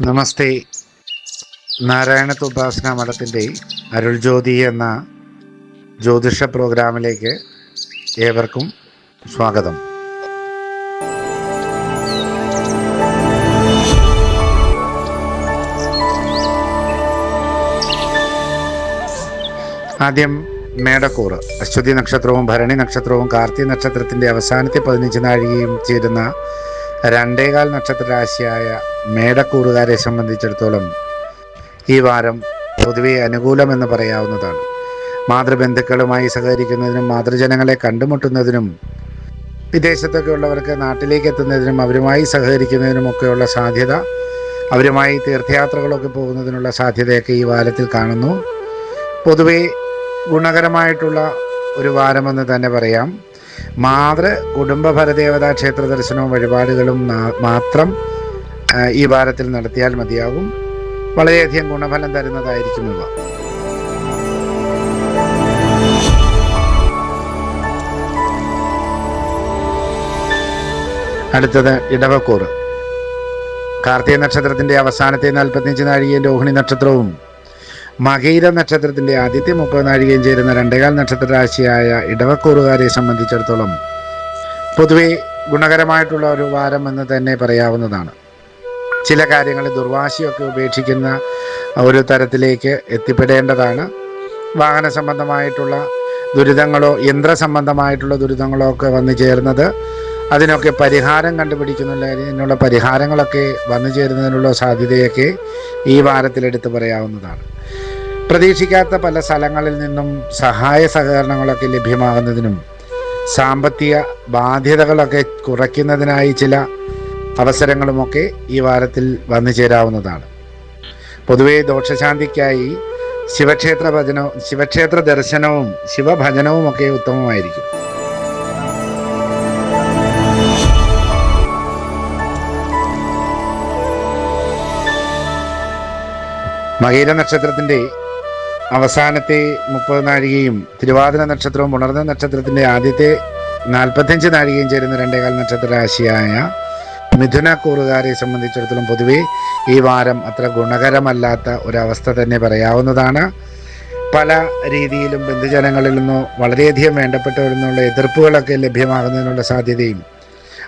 നമസ്തേ. നാരായണ ഉപാസന മഠത്തിന്റെ അരുൾ ജ്യോതി എന്ന ജ്യോതിഷ പ്രോഗ്രാമിലേക്ക് ഏവർക്കും സ്വാഗതം. ആദ്യം മേടക്കൂറ്. അശ്വതി നക്ഷത്രവും ഭരണി നക്ഷത്രവും കാർത്തിക നക്ഷത്രത്തിന്റെ അവസാനത്തെ പതിനഞ്ച് നാഴികയും ചേരുന്ന രണ്ടേകാൽ നക്ഷത്ര രാശിയായ മേടക്കൂറുകാരെ സംബന്ധിച്ചിടത്തോളം ഈ വാരം പൊതുവെ അനുകൂലമെന്ന് പറയാവുന്നതാണ്. മാതൃബന്ധുക്കളുമായി സഹകരിക്കുന്നതിനും മാതൃജനങ്ങളെ കണ്ടുമുട്ടുന്നതിനും വിദേശത്തൊക്കെ ഉള്ളവർക്ക് നാട്ടിലേക്ക് എത്തുന്നതിനും അവരുമായി സഹകരിക്കുന്നതിനുമൊക്കെയുള്ള സാധ്യത അവരുമായി തീർത്ഥയാത്രകളൊക്കെ പോകുന്നതിനുള്ള സാധ്യതയൊക്കെ ഈ വാരത്തിൽ കാണുന്നു. പൊതുവെ ഗുണകരമായിട്ടുള്ള ഒരു വാരമെന്ന് തന്നെ പറയാം. മാതൃ കുടുംബ ഭരദേവതാ ക്ഷേത്ര ദർശനവും വഴിപാടുകളും മാത്രം ഈ വാരത്തിൽ നടത്തിയാൽ മതിയാകും വളരെയധികം ഗുണഫലം തരുന്നതായിരിക്കും ഇവ. അടുത്തത് ഇടവക്കൂർ കാർത്തിക നക്ഷത്രത്തിന്റെ അവസാനത്തെ നാൽപ്പത്തിയഞ്ച് നാഴികയും രോഹിണി നക്ഷത്രവും മകീര നക്ഷത്രത്തിന്റെ ആദ്യത്തെ മുപ്പത് നാഴികയും ചേരുന്ന രണ്ടേകാൽ നക്ഷത്ര രാശിയായ ഇടവക്കൂറുകാരെ സംബന്ധിച്ചിടത്തോളം പൊതുവെ ഗുണകരമായിട്ടുള്ള ഒരു വാരം എന്ന് തന്നെ പറയാവുന്നതാണ്. ചില കാര്യങ്ങളിൽ ദുർവാശിയൊക്കെ ഉപേക്ഷിക്കുന്ന ഒരു തരത്തിലേക്ക് എത്തിപ്പെടേണ്ടതാണ്. വാഹന സംബന്ധമായിട്ടുള്ള ദുരിതങ്ങളോ യന്ത്ര സംബന്ധമായിട്ടുള്ള ദുരിതങ്ങളോ ഒക്കെ വന്നു ചേർന്നത് അതിനൊക്കെ പരിഹാരം കണ്ടുപിടിക്കുന്നതിനുള്ള പരിഹാരങ്ങളൊക്കെ വന്നു ചേരുന്നതിനുള്ള സാധ്യതയൊക്കെ ഈ വാരത്തിൽ എടുത്തു പറയാവുന്നതാണ്. പ്രതീക്ഷിക്കാത്ത പല സ്ഥലങ്ങളിൽ നിന്നും സഹായ സഹകരണങ്ങളൊക്കെ ലഭ്യമാകുന്നതിനും സാമ്പത്തിക ബാധ്യതകളൊക്കെ കുറയ്ക്കുന്നതിനായി ചില അവസരങ്ങളുമൊക്കെ ഈ വാരത്തിൽ വന്നു ചേരാവുന്നതാണ്. പൊതുവെ ദോഷശാന്തിക്കായി ശിവക്ഷേത്ര ഭജന ശിവക്ഷേത്ര ദർശനവും ശിവഭജനവും ഒക്കെ ഉത്തമമായിരിക്കും. മകീര നക്ഷത്രത്തിന്റെ അവസാനത്തെ മുപ്പത് നാഴികയും തിരുവാതിര നക്ഷത്രവും ഉണർന്ന നക്ഷത്രത്തിന്റെ ആദ്യത്തെ നാൽപ്പത്തഞ്ച് നാഴികയും ചേരുന്ന രണ്ടേകാൽ നക്ഷത്ര രാശിയായ മിഥുന കൂറുകാരെ സംബന്ധിച്ചിടത്തോളം പൊതുവേ ഈ വാരം അത്ര ഗുണകരമല്ലാത്ത ഒരവസ്ഥ തന്നെ പറയാവുന്നതാണ്. പല രീതിയിലും ബന്ധുജനങ്ങളിൽ നിന്നോ വളരെയധികം വേണ്ടപ്പെട്ടവരിൽ നിന്നുള്ള എതിർപ്പുകളൊക്കെ ലഭ്യമാകുന്നതിനുള്ള സാധ്യതയും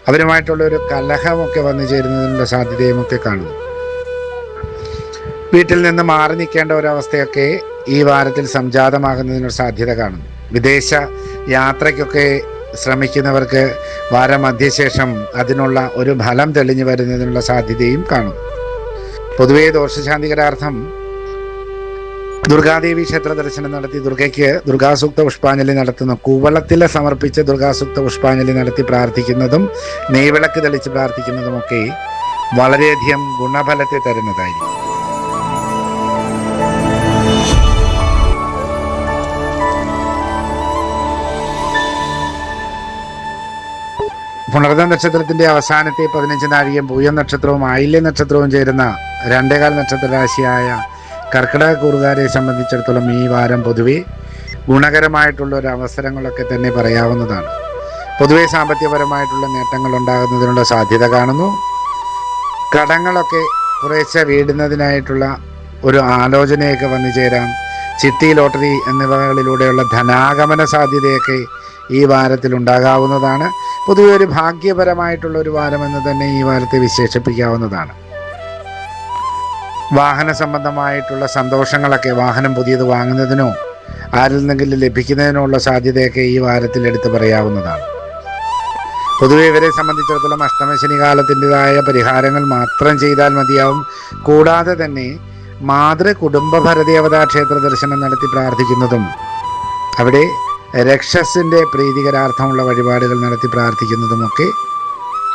അവരുമായിട്ടുള്ള ഒരു കലഹമൊക്കെ വന്നു ചേരുന്നതിനുള്ള സാധ്യതയും ഒക്കെ കാണുന്നു. വീട്ടിൽ നിന്ന് മാറി നിൽക്കേണ്ട ഒരവസ്ഥയൊക്കെ ഈ വാരത്തിൽ സംജാതമാകുന്നതിനൊരു സാധ്യത കാണുന്നു. വിദേശ യാത്രയ്ക്കൊക്കെ ശ്രമിക്കുന്നവർക്ക് വാരമധ്യശേഷം അതിനുള്ള ഒരു ഫലം തെളിഞ്ഞു വരുന്നതിനുള്ള സാധ്യതയും കാണും. പൊതുവേ ദോഷശാന്തികരാർത്ഥം ദുർഗാദേവി ക്ഷേത്ര ദർശനം നടത്തി ദുർഗയ്ക്ക് ദുർഗാസൂക്ത പുഷ്പാഞ്ജലി നടത്തുന്നു. കൂവളത്തിൽ സമർപ്പിച്ച് ദുർഗാസൂക്ത പുഷ്പാഞ്ജലി നടത്തി പ്രാർത്ഥിക്കുന്നതും നെയ്വിളക്ക് തെളിച്ച് പ്രാർത്ഥിക്കുന്നതുമൊക്കെ വളരെയധികം ഗുണഫലത്തെ തരുന്നതായിരിക്കും. പുണർദ നക്ഷത്രത്തിന്റെ അവസാനത്തെ പതിനഞ്ച് നാഴികയും പൂയം നക്ഷത്രവും ആയില്യ നക്ഷത്രവും ചേരുന്ന രണ്ടേകാൽ നക്ഷത്ര രാശിയായ കർക്കിടക കൂറുകാരെ സംബന്ധിച്ചിടത്തോളം ഈ വാരം പൊതുവെ ഗുണകരമായിട്ടുള്ള ഒരു അവസരങ്ങളൊക്കെ തന്നെ പറയാവുന്നതാണ്. പൊതുവെ സാമ്പത്തികപരമായിട്ടുള്ള നേട്ടങ്ങൾ ഉണ്ടാകുന്നതിനുള്ള സാധ്യത കാണുന്നു. കടങ്ങളൊക്കെ കുറേശ്ശെ വീടുന്നതിനായിട്ടുള്ള ഒരു ആലോചനയൊക്കെ വന്നു ചേരാം. ചിട്ടി ലോട്ടറി എന്നിവകളിലൂടെയുള്ള ധനാഗമന സാധ്യതയൊക്കെ ഈ വാരത്തിൽ ഉണ്ടാകാവുന്നതാണ്. പൊതുവെ ഒരു ഭാഗ്യപരമായിട്ടുള്ള ഒരു വാരമെന്ന് തന്നെ ഈ വാരത്തെ വിശേഷിപ്പിക്കാവുന്നതാണ്. വാഹന സംബന്ധമായിട്ടുള്ള സന്തോഷങ്ങളൊക്കെ വാഹനം പുതിയത് വാങ്ങുന്നതിനോ ആരിൽ നിന്നെങ്കിലും ലഭിക്കുന്നതിനോ ഉള്ള സാധ്യതയൊക്കെ ഈ വാരത്തിൽ എടുത്തു പറയാവുന്നതാണ്. പൊതുവെ ഇവരെ സംബന്ധിച്ചിടത്തോളം അഷ്ടമശനി കാലത്തിന്റെതായ പരിഹാരങ്ങൾ മാത്രം ചെയ്താൽ മതിയാവും. കൂടാതെ തന്നെ മാതൃ കുടുംബ ഭരദേവതാ ക്ഷേത്ര ദർശനം നടത്തി പ്രാർത്ഥിക്കുന്നതും അവിടെ രക്ഷസിന്റെ പ്രീതികരാർത്ഥമുള്ള വഴിപാടുകൾ നടത്തി പ്രാർത്ഥിക്കുന്നതുമൊക്കെ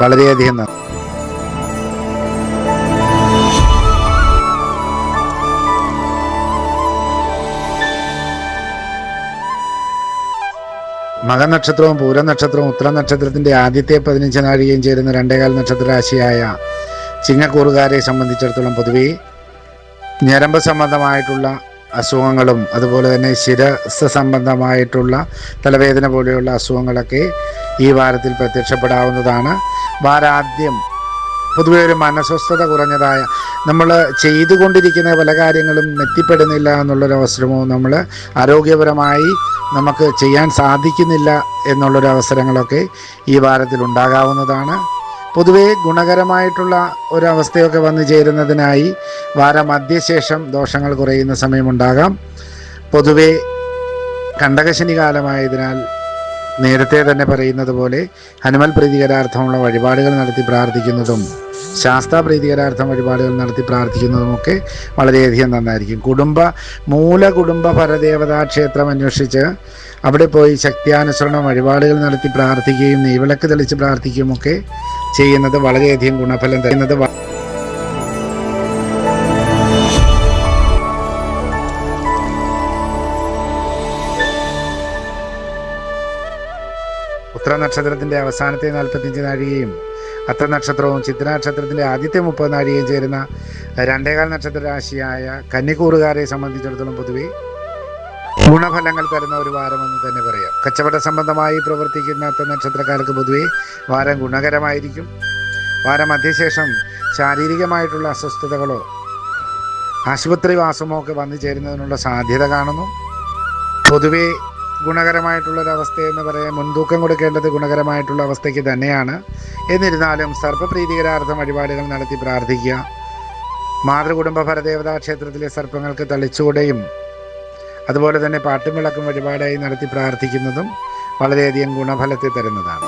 വളരെയധികം നന്ദി. മകനക്ഷത്രവും പൂരനക്ഷത്രവും ഉത്തര നക്ഷത്രത്തിന്റെ ആദ്യത്തെ പതിനഞ്ച് നാഴികയും ചേരുന്ന രണ്ടേകാൽ നക്ഷത്ര രാശിയായ ചിങ്ങക്കൂറുകാരെ സംബന്ധിച്ചിടത്തോളം പൊതുവേ ഞരമ്പ് സംബന്ധമായിട്ടുള്ള അസുഖങ്ങളും അതുപോലെ തന്നെ ശിരസ് സംബന്ധമായിട്ടുള്ള തലവേദന പോലെയുള്ള അസുഖങ്ങളൊക്കെ ഈ വാരത്തിൽ പ്രത്യക്ഷപ്പെടാവുന്നതാണ്. വാരാദ്യം പൊതുവെ ഒരു മനസ്വസ്ഥത കുറഞ്ഞതായ നമ്മൾ ചെയ്തുകൊണ്ടിരിക്കുന്ന പല കാര്യങ്ങളും എത്തിപ്പെടുന്നില്ല എന്നുള്ളൊരു അവസരമോ നമ്മൾ ആരോഗ്യപരമായി നമുക്ക് ചെയ്യാൻ സാധിക്കുന്നില്ല എന്നുള്ളൊരു അവസരങ്ങളൊക്കെ ഈ വാരത്തിൽ ഉണ്ടാകാവുന്നതാണ്. പൊതുവേ ഗുണകരമായിട്ടുള്ള ഒരവസ്ഥയൊക്കെ വന്നു ചേരുന്നതിനായി വാരമധ്യശേഷം ദോഷങ്ങൾ കുറയുന്ന സമയമുണ്ടാകാം. പൊതുവേ കണ്ടകശനി കാലമായതിനാൽ നേരത്തെ തന്നെ പറയുന്നത് പോലെ ഹനുമൽ പ്രീതികരാർത്ഥമുള്ള വഴിപാടുകൾ നടത്തി പ്രാർത്ഥിക്കുന്നതും ശാസ്ത്ര പ്രീതികരാർത്ഥം വഴിപാടുകൾ നടത്തി പ്രാർത്ഥിക്കുന്നതുമൊക്കെ വളരെയധികം നന്നായിരിക്കും. കുടുംബ മൂല കുടുംബ പരദേവതാ ക്ഷേത്രം അന്വേഷിച്ച് അവിടെ പോയി ശക്തിയാനുസരണം വഴിപാടുകൾ നടത്തി പ്രാർത്ഥിക്കുകയും നെയ്വിളക്ക് തെളിച്ച് പ്രാർത്ഥിക്കുകയും ഒക്കെ ചെയ്യുന്നത് വളരെയധികം ഗുണഫലം തരുന്നത് ഉത്ര നക്ഷത്രത്തിന്റെ അവസാനത്തെ നാൽപ്പത്തിയഞ്ച് നാഴികയും അത്ര നക്ഷത്രവും ചിത്ര നക്ഷത്രത്തിന്റെ ആദ്യത്തെ മുപ്പത് നാഴികയും ചേരുന്ന രണ്ടേകാൽ നക്ഷത്ര രാശിയായ കന്നിക്കൂറുകാരെ സംബന്ധിച്ചിടത്തോളം പൊതുവെ ഗുണഫലങ്ങൾ തരുന്ന ഒരു വാരമെന്ന് തന്നെ പറയാം. കച്ചവട സംബന്ധമായി പ്രവർത്തിക്കുന്ന അത്ത നക്ഷത്രക്കാർക്ക് പൊതുവെ വാരം ഗുണകരമായിരിക്കും. വാരം അതിശേഷം ശാരീരികമായിട്ടുള്ള അസ്വസ്ഥതകളോ ആശുപത്രി വാസമോ ഒക്കെ വന്നു ചേരുന്നതിനുള്ള സാധ്യത കാണുന്നു. പൊതുവെ ഗുണകരമായിട്ടുള്ള ഒരു അവസ്ഥ എന്ന് പറയാൻ മുൻതൂക്കം കൊടുക്കേണ്ടത് ഗുണകരമായിട്ടുള്ള അവസ്ഥയ്ക്ക് തന്നെയാണ്. എന്നിരുന്നാലും സർപ്പപ്രീതികരാർത്ഥം വഴിപാടുകൾ നടത്തി പ്രാർത്ഥിക്കുക. മാതൃകുടുംബ ഭരദേവതാ ക്ഷേത്രത്തിലെ സർപ്പങ്ങൾക്ക് തളിച്ചുകൂടെയും അതുപോലെ തന്നെ പാട്ടും വിളക്കും വഴിപാടായി നടത്തി പ്രാർത്ഥിക്കുന്നതും വളരെയധികം ഗുണഫലത്തെ തരുന്നതാണ്.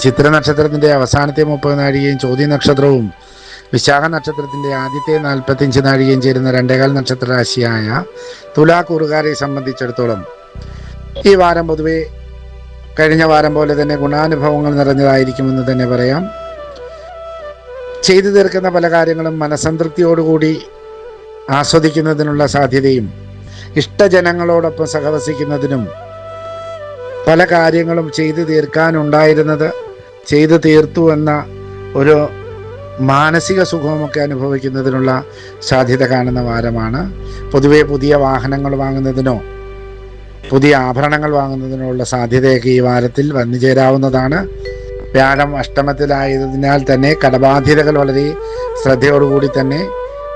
ചിത്ര നക്ഷത്രത്തിന്റെ അവസാനത്തെ മുപ്പത് നാഴികയും ചോദ്യ നക്ഷത്രവും വിശാഖ നക്ഷത്രത്തിന്റെ ആദ്യത്തെ നാൽപ്പത്തിയഞ്ച് നാഴികയും ചേരുന്ന രണ്ടേകാൽ നക്ഷത്ര രാശിയായ തുലാ കുറുകാരെ സംബന്ധിച്ചിടത്തോളം ഈ വാരം പൊതുവെ കഴിഞ്ഞ വാരം പോലെ തന്നെ ഗുണാനുഭവങ്ങൾ നിറഞ്ഞതായിരിക്കുമെന്ന് തന്നെ പറയാം. ചെയ്തു തീർക്കുന്ന പല കാര്യങ്ങളും മനസംതൃപ്തിയോടുകൂടി ആസ്വദിക്കുന്നതിനുള്ള സാധ്യതയും ഇഷ്ടജനങ്ങളോടൊപ്പം സഹവസിക്കുന്നതിനും പല കാര്യങ്ങളും ചെയ്തു തീർക്കാനുണ്ടായിരുന്നത് ചെയ്തു തീർത്തു എന്ന ഒരു മാനസിക സുഖമൊക്കെ അനുഭവിക്കുന്നതിനുള്ള സാധ്യത കാണുന്ന വാരമാണ്. പൊതുവെ പുതിയ വാഹനങ്ങൾ വാങ്ങുന്നതിനോ പുതിയ ആഭരണങ്ങൾ വാങ്ങുന്നതിനുള്ള സാധ്യതയൊക്കെ ഈ വാരത്തിൽ വന്നു ചേരാവുന്നതാണ്. വ്യാഴം അഷ്ടമത്തിലായതിനാൽ തന്നെ കടബാധ്യതകൾ വളരെ ശ്രദ്ധയോടുകൂടി തന്നെ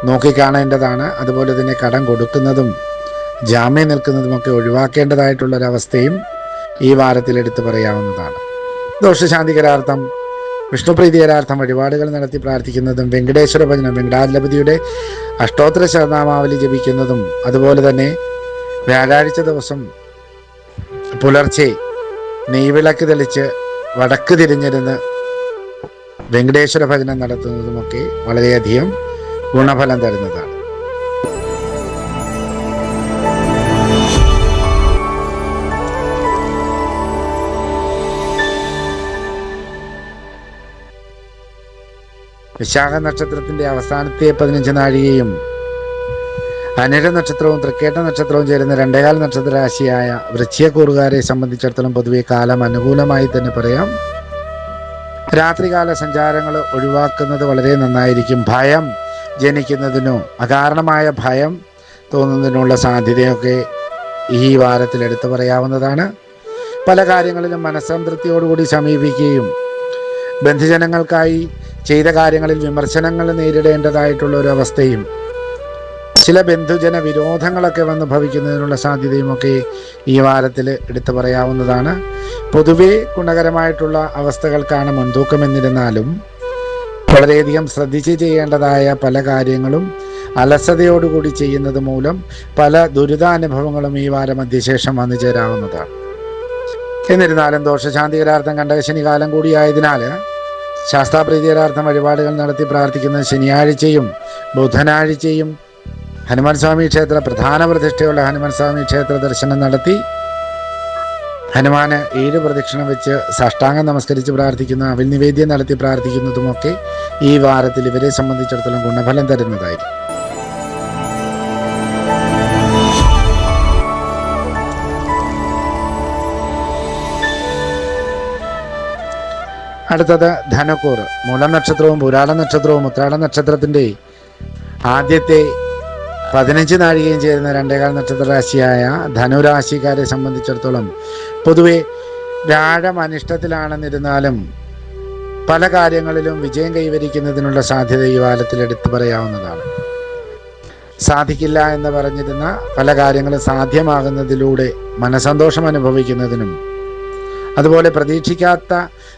നോക്കിക്കാണേണ്ടതാണ്. അതുപോലെ തന്നെ കടം കൊടുക്കുന്നതും ജാമ്യം നിൽക്കുന്നതുമൊക്കെ ഒഴിവാക്കേണ്ടതായിട്ടുള്ളൊരവസ്ഥയും ഈ വാരത്തിൽ എടുത്തു പറയാവുന്നതാണ്. ദോഷശാന്തികരാർത്ഥം വിഷ്ണുപ്രീതികരാർത്ഥം വഴിപാടുകൾ നടത്തി പ്രാർത്ഥിക്കുന്നതും വെങ്കടേശ്വര ഭജനം വെങ്കടാചലപതിയുടെ അഷ്ടോത്തര ശതനാമാവലി ജപിക്കുന്നതും അതുപോലെ തന്നെ വ്യാഴാഴ്ച ദിവസം പുലർച്ചെ നെയ്വിളക്ക് തെളിച്ച് വടക്ക് തിരിഞ്ഞിരുന്ന് വെങ്കടേശ്വര ഭജനം നടത്തുന്നതുമൊക്കെ വളരെയധികം ഗുണഫലം തരുന്നതാണ്. വിശാഖ നക്ഷത്രത്തിന്റെ അവസാനത്തെ പതിനഞ്ച് നാഴികയും അനിര നക്ഷത്രവും തൃക്കേട്ട നക്ഷത്രവും ചേരുന്ന രണ്ടേകാൽ നക്ഷത്ര രാശിയായ വൃശ്ചികക്കൂറുകാരെ സംബന്ധിച്ചിടത്തോളം പൊതുവെ കാലം അനുകൂലമായി തന്നെ പറയാം. രാത്രികാല സഞ്ചാരങ്ങൾ ഒഴിവാക്കുന്നത് വളരെ നന്നായിരിക്കും. ഭയം ജനിക്കുന്നതിനോ അകാരണമായ ഭയം തോന്നുന്നതിനുള്ള സാധ്യതയൊക്കെ ഈ വാരത്തിൽ എടുത്തു പറയാവുന്നതാണ്. പല കാര്യങ്ങളിലും മനസ്സംതൃപ്തിയോടുകൂടി സമീപിക്കുകയും ബന്ധുജനങ്ങൾക്കായി ചെയ്ത കാര്യങ്ങളിൽ വിമർശനങ്ങൾ നേരിടേണ്ടതായിട്ടുള്ള ഒരു അവസ്ഥയും ചില ബന്ധുജന വിരോധങ്ങളൊക്കെ വന്ന് ഭവിക്കുന്നതിനുള്ള സാധ്യതയുമൊക്കെ ഈ വാരത്തിൽ എടുത്തു പറയാവുന്നതാണ്. പൊതുവെ ഗുണകരമായിട്ടുള്ള അവസ്ഥകൾക്കാണ് മുൻതൂക്കം എന്നിരുന്നാലും വളരെയധികം ശ്രദ്ധിച്ച് ചെയ്യേണ്ടതായ പല കാര്യങ്ങളും അലസതയോടുകൂടി ചെയ്യുന്നത് മൂലം പല ദുരിതാനുഭവങ്ങളും ഈ വാരം മധ്യശേഷം വന്നു ചേരാവുന്നതാണ്. എന്നിരുന്നാലും ദോഷശാന്തികരാർത്ഥം കണ്ടകശനി കാലം കൂടിയായതിനാൽ ശാസ്താപ്രീതികരാർത്ഥം വഴിപാടുകൾ നടത്തി പ്രാർത്ഥിക്കുന്ന ശനിയാഴ്ചയും ബുധനാഴ്ചയും ഹനുമാൻ സ്വാമി ക്ഷേത്ര പ്രധാന പ്രതിഷ്ഠയുള്ള ഹനുമാൻ സ്വാമി ക്ഷേത്ര ദർശനം നടത്തി. ഹനുമാന് ഏഴ് പ്രദക്ഷിണം വെച്ച് സാഷ്ടാംഗം നമസ്കരിച്ച് പ്രാർത്ഥിക്കുന്ന. അവിൽ നിവേദ്യം നടത്തി പ്രാർത്ഥിക്കുന്നതുമൊക്കെ ഈ വാരത്തിൽ ഇവരെ സംബന്ധിച്ചിടത്തോളം ഗുണഫലം തരുന്നതായിരിക്കും. അടുത്തത് ധനക്കൂർ മൂലനക്ഷത്രവും പുരാട നക്ഷത്രവും ഉത്രാട നക്ഷത്രത്തിന്റെ ആദ്യത്തെ പതിനഞ്ച് നാഴികയും ചേരുന്ന രണ്ടേകാൽ നക്ഷത്ര രാശിയായ ധനുരാശിക്കാരെ സംബന്ധിച്ചിടത്തോളം പൊതുവെ വ്യാഴം അനിഷ്ടത്തിലാണെന്നിരുന്നാലും പല കാര്യങ്ങളിലും വിജയം കൈവരിക്കുന്നതിനുള്ള സാധ്യത ഈ കാലത്തിൽ എടുത്തു പറയാവുന്നതാണ്. സാധിക്കില്ല എന്ന് പറഞ്ഞിരുന്ന പല കാര്യങ്ങളും സാധ്യമാകുന്നതിലൂടെ മനസന്തോഷം അനുഭവിക്കുന്നതിനും അതുപോലെ പ്രതീക്ഷിക്കാത്ത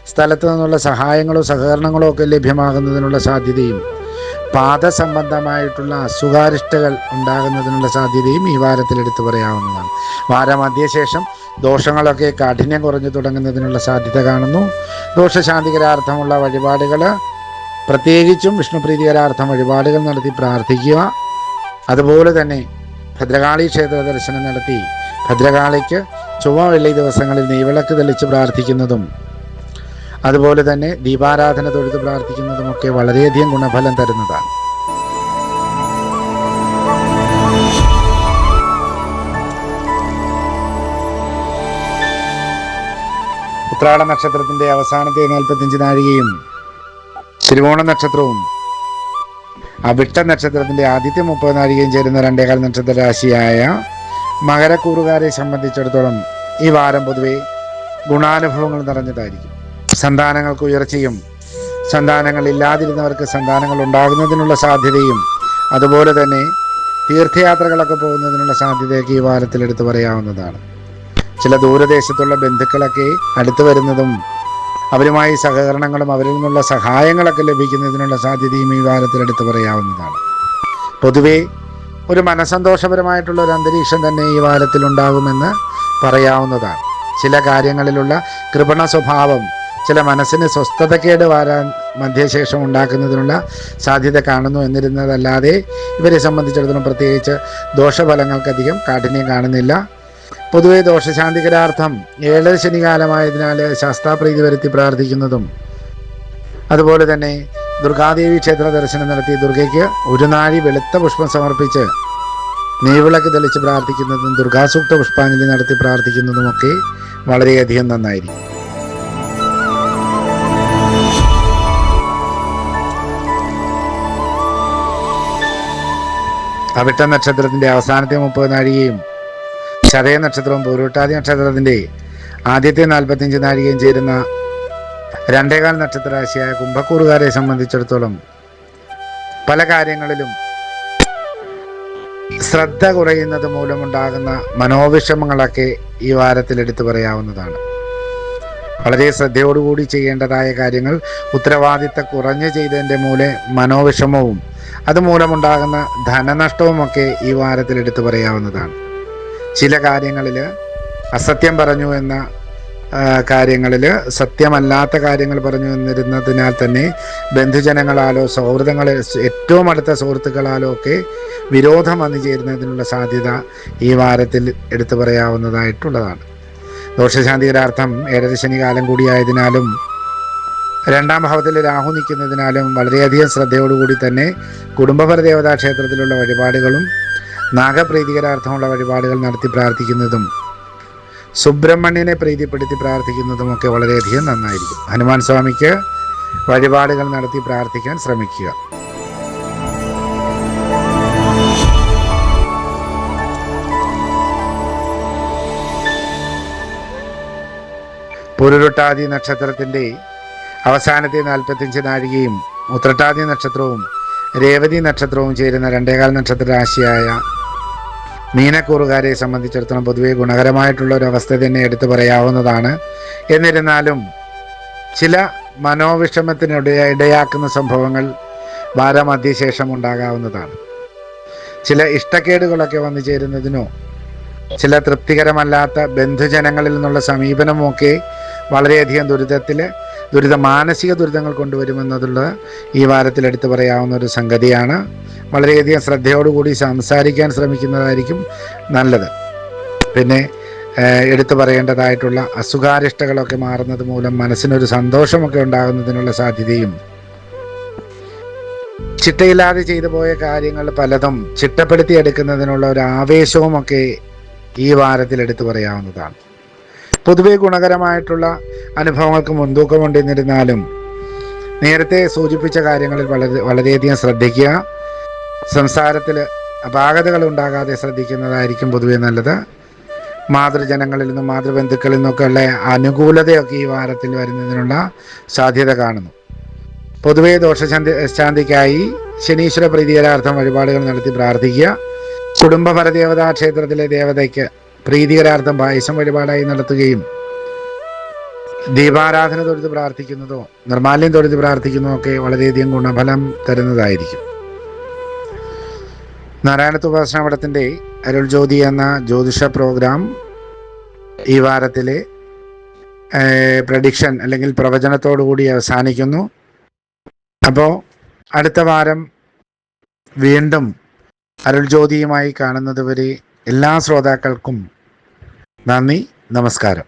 സ്ഥലത്തു നിന്നുള്ള സഹായങ്ങളോ സഹകരണങ്ങളോ ഒക്കെ ലഭ്യമാകുന്നതിനുള്ള സാധ്യതയും പാദസംബന്ധമായിട്ടുള്ള അസുഖാരിഷ്ടകൾ ഉണ്ടാകുന്നതിനുള്ള സാധ്യതയും ഈ വാരത്തിൽ എടുത്തു പറയാവുന്നതാണ്. വാരമധ്യശേഷം ദോഷങ്ങളൊക്കെ കാഠിന്യം കുറഞ്ഞു തുടങ്ങുന്നതിനുള്ള സാധ്യത കാണുന്നു. ദോഷശാന്തികരാർത്ഥമുള്ള വഴിപാടുകൾ പ്രത്യേകിച്ചും വിഷ്ണുപ്രീതികരാർത്ഥം വഴിപാടുകൾ നടത്തി പ്രാർത്ഥിക്കുക. അതുപോലെ തന്നെ ഭദ്രകാളി ക്ഷേത്ര ദർശനം നടത്തി ഭദ്രകാളിക്ക് ചൊവ്വ വെള്ളി ദിവസങ്ങളിൽ നെയ്വിളക്ക് തെളിച്ച് പ്രാർത്ഥിക്കുന്നതും അതുപോലെ തന്നെ ദീപാരാധന തൊഴുത് പ്രാർത്ഥിക്കുന്നതുമൊക്കെ വളരെയധികം ഗുണഫലം തരുന്നതാണ്. ഉത്രാട നക്ഷത്രത്തിന്റെ അവസാനത്തെ നാൽപ്പത്തിയഞ്ച് നാഴികയും തിരുവോണ നക്ഷത്രവും അവിട്ട നക്ഷത്രത്തിന്റെ ആദ്യത്തെ മുപ്പത് നാഴികയും ചേരുന്ന രണ്ടേകാല നക്ഷത്ര രാശിയായ മകരക്കൂറുകാരെ സംബന്ധിച്ചിടത്തോളം ഈ വാരം പൊതുവെ ഗുണാനുഭവങ്ങൾ നിറഞ്ഞതായിരിക്കും. സന്താനങ്ങൾക്ക് ഉയർച്ചയും സന്താനങ്ങൾ ഇല്ലാതിരുന്നവർക്ക് സന്താനങ്ങൾ ഉണ്ടാകുന്നതിനുള്ള സാധ്യതയും അതുപോലെ തന്നെ തീർത്ഥയാത്രകളൊക്കെ പോകുന്നതിനുള്ള സാധ്യതയൊക്കെ ഈ വാരത്തിൽ എടുത്തു പറയാവുന്നതാണ്. ചില ദൂരദേശത്തുള്ള ബന്ധുക്കളൊക്കെ അടുത്തു വരുന്നതും അവരുമായി സഹകരണങ്ങളും അവരിൽ നിന്നുള്ള സഹായങ്ങളൊക്കെ ലഭിക്കുന്നതിനുള്ള സാധ്യതയും ഈ വാരത്തിൽ എടുത്തു പറയാവുന്നതാണ്. പൊതുവേ ഒരു മനസന്തോഷപരമായിട്ടുള്ള ഒരു അന്തരീക്ഷം തന്നെ ഈ വാരത്തിൽ ഉണ്ടാകുമെന്ന് പറയാവുന്നതാണ്. ചില കാര്യങ്ങളിലുള്ള കൃപണ സ്വഭാവം ചില മനസ്സിന് സ്വസ്ഥതക്കേട് വരാൻ മധ്യശേഷം ഉണ്ടാക്കുന്നതിനുള്ള സാധ്യത കാണുന്നു എന്നിരുന്നതല്ലാതെ ഇവരെ സംബന്ധിച്ചിടത്തോളം പ്രത്യേകിച്ച് ദോഷഫലങ്ങൾക്കധികം കാഠിന്യം കാണുന്നില്ല. പൊതുവെ ദോഷശാന്തികരാർത്ഥം ഏഴ് ശനികാലമായതിനാൽ ശാസ്താപ്രീതി വരുത്തി പ്രാർത്ഥിക്കുന്നതും. അതുപോലെ തന്നെ ദുർഗാദേവി ക്ഷേത്ര ദർശനം നടത്തി ദുർഗയ്ക്ക് ഒരു നാഴി വെളുത്ത പുഷ്പം സമർപ്പിച്ച് നെയ്വിളക്ക് തെളിച്ച് പ്രാർത്ഥിക്കുന്നതും ദുർഗാസൂക്ത പുഷ്പാഞ്ജലി നടത്തി പ്രാർത്ഥിക്കുന്നതുമൊക്കെ വളരെയധികം നന്നായിരിക്കും. അവിട്ട നക്ഷത്രത്തിന്റെ അവസാനത്തെ മുപ്പത് നാഴികയും ചതയ നക്ഷത്രവും പൂരുട്ടാതി നക്ഷത്രത്തിന്റെ ആദ്യത്തെ നാൽപ്പത്തിയഞ്ച് നാഴികയും ചേരുന്ന രണ്ടേകാൽ നക്ഷത്രരാശിയായ കുംഭക്കൂറുകാരെ സംബന്ധിച്ചിടത്തോളം പല കാര്യങ്ങളിലും ശ്രദ്ധ കുറയുന്നത് മൂലമുണ്ടാകുന്ന മനോവിഷമങ്ങളൊക്കെ ഈ വാരത്തിൽ എടുത്തു പറയാവുന്നതാണ്. വളരെ ശ്രദ്ധയോടുകൂടി ചെയ്യേണ്ടതായ കാര്യങ്ങൾ ഉത്തരവാദിത്ത കുറഞ്ഞ് ചെയ്തതിന്റെ മൂലെ മനോവിഷമവും അതുമൂലമുണ്ടാകുന്ന ധനനഷ്ടവുമൊക്കെ ഈ വാരത്തിൽ എടുത്തു പറയാവുന്നതാണ്. ചില കാര്യങ്ങളിൽ അസത്യം പറഞ്ഞു എന്ന കാര്യങ്ങളിൽ സത്യമല്ലാത്ത കാര്യങ്ങൾ പറഞ്ഞു എന്നിരുന്നതിനാൽ തന്നെ ബന്ധുജനങ്ങളാലോ സൗഹൃദങ്ങളെ ഏറ്റവും അടുത്ത സുഹൃത്തുക്കളാലോ ഒക്കെ വിരോധം വന്നു ചേരുന്നതിനുള്ള സാധ്യത ഈ വാരത്തിൽ എടുത്തു പറയാവുന്നതായിട്ടുള്ളതാണ്. ദോഷശാന്തിയുടെ ഏഴര ശനി കാലം കൂടിയായതിനാലും രണ്ടാം ഭാവത്തിൽ രാഹു നിൽക്കുന്നതിനാലും വളരെയധികം ശ്രദ്ധയോടുകൂടി തന്നെ കുടുംബപര ദേവതാ ക്ഷേത്രത്തിലുള്ള വഴിപാടുകളും നാഗപ്രീതികരാർത്ഥമുള്ള വഴിപാടുകൾ നടത്തി പ്രാർത്ഥിക്കുന്നതും സുബ്രഹ്മണ്യനെ പ്രീതിപ്പെടുത്തി പ്രാർത്ഥിക്കുന്നതുമൊക്കെ വളരെയധികം നന്നായിരിക്കും. ഹനുമാൻ സ്വാമിക്ക് വഴിപാടുകൾ നടത്തി പ്രാർത്ഥിക്കാൻ ശ്രമിക്കുക. പുരുരുട്ടാതി നക്ഷത്രത്തിന്റെ അവസാനത്തെ നാൽപ്പത്തിയഞ്ച് നാഴികയും ഉത്രട്ടാതി നക്ഷത്രവും രേവതി നക്ഷത്രവും ചേരുന്ന രണ്ടേകാൽ നക്ഷത്ര രാശിയായ മീനക്കൂറുകാരെ സംബന്ധിച്ചിടത്തോളം പൊതുവെ ഗുണകരമായിട്ടുള്ള ഒരു അവസ്ഥ തന്നെ എടുത്തു പറയാവുന്നതാണ്. എന്നിരുന്നാലും ചില മനോവിഷമത്തിനിടയ ഇടയാക്കുന്ന സംഭവങ്ങൾ വാരമധ്യശേഷം ഉണ്ടാകാവുന്നതാണ്. ചില ഇഷ്ടക്കേടുകളൊക്കെ വന്നു ചേരുന്നതിനോ ചില തൃപ്തികരമല്ലാത്ത ബന്ധുജനങ്ങളിൽ നിന്നുള്ള സമീപനമൊക്കെ വളരെയധികം ദുരിതത്തിൽ ദുരിത മാനസിക ദുരിതങ്ങൾ കൊണ്ടുവരുമെന്നതുള്ളത് ഈ വാരത്തിൽ എടുത്തു പറയാവുന്ന ഒരു സംഗതിയാണ്. വളരെയധികം ശ്രദ്ധയോടുകൂടി സംസാരിക്കാൻ ശ്രമിക്കുന്നതായിരിക്കും നല്ലത്. പിന്നെ എടുത്തു പറയേണ്ടതായിട്ടുള്ള അസുഖാരിഷ്ടകളൊക്കെ മാറുന്നത് മൂലം മനസ്സിനൊരു സന്തോഷമൊക്കെ ഉണ്ടാകുന്നതിനുള്ള സാധ്യതയും. ചിട്ടയില്ലാതെ ചെയ്തു പോയ കാര്യങ്ങൾ പലതും ചിട്ടപ്പെടുത്തി എടുക്കുന്നതിനുള്ള ഒരു ആവേശവുമൊക്കെ ഈ വാരത്തിൽ എടുത്തു പറയാവുന്നതാണ്. പൊതുവെ ഗുണകരമായിട്ടുള്ള അനുഭവങ്ങൾക്ക് മുൻതൂക്കമുണ്ടെന്നിരുന്നാലും നേരത്തെ സൂചിപ്പിച്ച കാര്യങ്ങളിൽ വളരെ വളരെയധികം ശ്രദ്ധിക്കുക. സംസാരത്തിൽ അപാകതകൾ ഉണ്ടാകാതെ ശ്രദ്ധിക്കുന്നതായിരിക്കും പൊതുവെ നല്ലത്. മാതൃജനങ്ങളിൽ നിന്നും മാതൃബന്ധുക്കളിൽ നിന്നൊക്കെ ഉള്ള അനുകൂലതയൊക്കെ ഈ വാരത്തിൽ വരുന്നതിനുള്ള സാധ്യത കാണുന്നു. പൊതുവെ ദോഷശാന്തി ശാന്തിക്കായി ശനീശ്വര പ്രീതികരാർത്ഥം വഴിപാടുകൾ നടത്തി പ്രാർത്ഥിക്കുക. കുടുംബ പരദേവതാ ക്ഷേത്രത്തിലെ ദേവതയ്ക്ക് പ്രീതികരാർത്ഥം പായസം വഴിപാടായി നടത്തുകയും ദീപാരാധന തൊഴുത് പ്രാർത്ഥിക്കുന്നതോ നിർമാല്യം തൊഴുത് പ്രാർത്ഥിക്കുന്നതോ ഒക്കെ വളരെയധികം ഗുണഫലം തരുന്നതായിരിക്കും. നാരായണത്ത് ഉപാസനാപടത്തിന്റെ അരുൾ ജ്യോതി എന്ന ജ്യോതിഷ പ്രോഗ്രാം ഈ വാരത്തിലെ പ്രഡിക്ഷൻ അല്ലെങ്കിൽ പ്രവചനത്തോടു കൂടി അവസാനിക്കുന്നു. അപ്പോൾ അടുത്ത വാരം വീണ്ടും അരുൾ ജ്യോതിയുമായി കാണുന്നത് വരെ എല്ലാ ശ്രോതാക്കൾക്കും നന്ദി നമസ്കാരം.